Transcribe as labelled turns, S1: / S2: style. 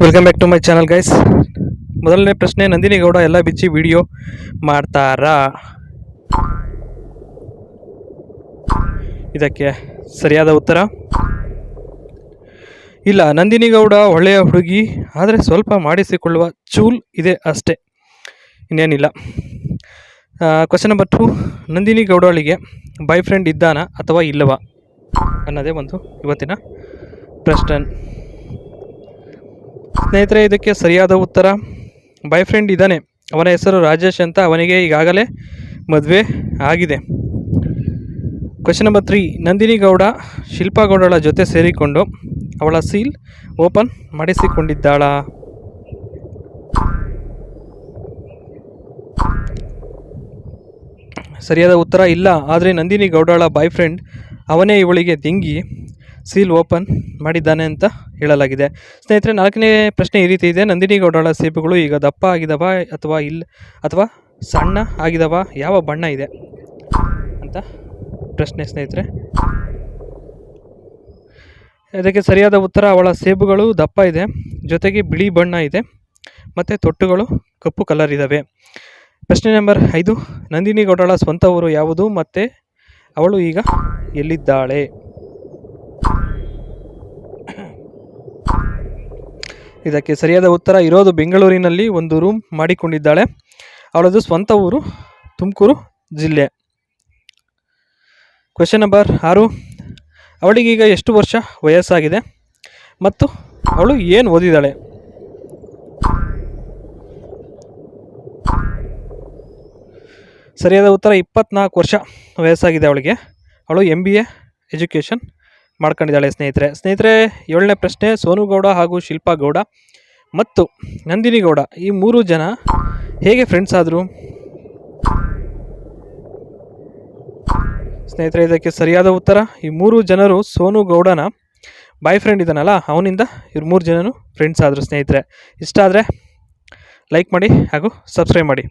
S1: Welcome back to my channel guys ಮೊದಲನೇ ಪ್ರಶ್ನೆ ನಂದಿನಿ ಗೌಡ ಎಲ್ಲ ಬಿಚ್ಚಿ ವಿಡಿಯೋ ಮಾಡ್ತಾರಾ? ಇದಕ್ಕೆ ಸರಿಯಾದ ಉತ್ತರ? ಇಲ್ಲ ನಂದಿನಿ ಗೌಡ ಒಳ್ಳೆಯ ಹುಡುಗಿ, ಆದರೆ ಸ್ವಲ್ಪ ಮಾಡಿಸಿಕೊಳ್ಳುವ ಚೂಲ್ ಇದೆ ಅಷ್ಟೇ. ಇನ್ನೇನಿಲ್ಲ. ಕ್ವಶನ್ ನಂಬರ್ ಟು ನಂದಿನಿ ಗೌಡಳಿಗೆ ಬಾಯ್ ಫ್ರೆಂಡ್ ಇದ್ದಾನಾ ಅಥವಾ ಇಲ್ಲವಾ ಅನ್ನೋದೇ ಒಂದು ಇವತ್ತಿನ ಪ್ರಶ್ನೆ. ಸ್ನೇಹಿತರೆ, ಇದಕ್ಕೆ ಸರಿಯಾದ ಉತ್ತರ. ಬಾಯ್ ಫ್ರೆಂಡ್ ಇದ್ದಾನೆ. ಅವನ ಹೆಸರು ರಾಜೇಶ್ ಅಂತ ಅವನಿಗೆ ಈಗಾಗಲೇ ಮದುವೆ ಆಗಿದೆ. Question number three Nandini Gowda Shilpa ಗೌಡಳ ಜೊತೆ ಸೇರಿಕೊಂಡು ಅವಳ ಸೀಲ್ ಓಪನ್ ಮಾಡಿಸಿಕೊಂಡಿದ್ದಾಳ. ಸರಿಯಾದ ಉತ್ತರ ಇಲ್ಲ. ಆದರೆ ನಂದಿನಿ ಗೌಡಳ ಬಾಯ್ ಫ್ರೆಂಡ್ ಅವನೇ ಇವಳಿಗೆ ದಿಂಗಿ ಸೀಲ್ ಓಪನ್ ಮಾಡಿದ್ದಾನೆ ಅಂತ ಹೇಳಲಾಗಿದೆ. ಸ್ನೇಹಿತರೆ, ನಾಲ್ಕನೇ ಪ್ರಶ್ನೆ ಈ ರೀತಿ ಇದೆ. ನಂದಿನಿ ಗೌಡಗಳ ಸೇಬುಗಳು ಈಗ ದಪ್ಪ ಆಗಿದವ ಅಥವಾ ಇಲ್ಲ ಅಥವಾ ಸಣ್ಣ ಆಗಿದವ? ಯಾವ ಬಣ್ಣ ಇದೆ ಅಂತ ಪ್ರಶ್ನೆ ಸ್ನೇಹಿತರೆ. ಇದಕ್ಕೆ ಸರಿಯಾದ ಉತ್ತರ, ಅವಳ ಸೇಬುಗಳು ದಪ್ಪ ಇದೆ. ಜೊತೆಗೆ ಬಿಳಿ ಬಣ್ಣ ಇದೆ. ಮತ್ತು ತೊಟ್ಟುಗಳು ಕಪ್ಪು ಕಲರ್ ಇದ್ದಾವೆ ಪ್ರಶ್ನೆ ನಂಬರ್ ಐದು, ನಂದಿನಿ ಗೌಡಳ ಸ್ವಂತ ಊರು ಯಾವುದು? ಮತ್ತು ಅವಳು ಈಗ ಎಲ್ಲಿದ್ದಾಳೆ? ಇದಕ್ಕೆ ಸರಿಯಾದ ಉತ್ತರ ಇರೋದು ಬೆಂಗಳೂರಿನಲ್ಲಿ ಒಂದು ರೂಮ್ ಮಾಡಿಕೊಂಡಿದ್ದಾಳೆ. ಅವಳದು ಸ್ವಂತ ಊರು, ತುಮಕೂರು ಜಿಲ್ಲೆ. ಕ್ವೆಶನ್ ನಂಬರ್ ಆರು. ಅವಳಿಗೀಗ ಎಷ್ಟು ವರ್ಷ ವಯಸ್ಸಾಗಿದೆ? ಮತ್ತು ಅವಳು ಏನು ಓದಿದ್ದಾಳೆ? ಸರಿಯಾದ ಉತ್ತರ ಇಪ್ಪತ್ನಾಲ್ಕು ವರ್ಷ ವಯಸ್ಸಾಗಿದೆ ಅವಳಿಗೆ. ಅವಳು ಎಂ ಬಿ ಎ ಎಜುಕೇಷನ್ ಮಾಡ್ಕೊಂಡಿದ್ದಾಳೆ ಸ್ನೇಹಿತರೆ. ಸ್ನೇಹಿತರೆ, ಏಳನೇ ಪ್ರಶ್ನೆ ಸೋನು ಗೌಡ ಹಾಗೂ ಶಿಲ್ಪಾ ಗೌಡ ಮತ್ತು ನಂದಿನಿ ಗೌಡ ಈ ಮೂರು ಜನ ಹೇಗೆ ಫ್ರೆಂಡ್ಸ್ ಆದರು? ಸ್ನೇಹಿತರೆ, ಇದಕ್ಕೆ ಸರಿಯಾದ ಉತ್ತರ, ಈ ಮೂರು ಜನರು ಸೋನು ಗೌಡನ ಬಾಯ್ ಫ್ರೆಂಡ್ ಇದ್ದಾನಲ್ಲ, ಅವನಿಂದ ಇವ್ರು ಮೂರು ಜನನು ಫ್ರೆಂಡ್ಸ್ ಆದರು ಸ್ನೇಹಿತರೆ. ಇಷ್ಟ ಆದರೆ ಲೈಕ್ ಮಾಡಿ ಹಾಗೂ ಸಬ್ಸ್ಕ್ರೈಬ್ ಮಾಡಿ.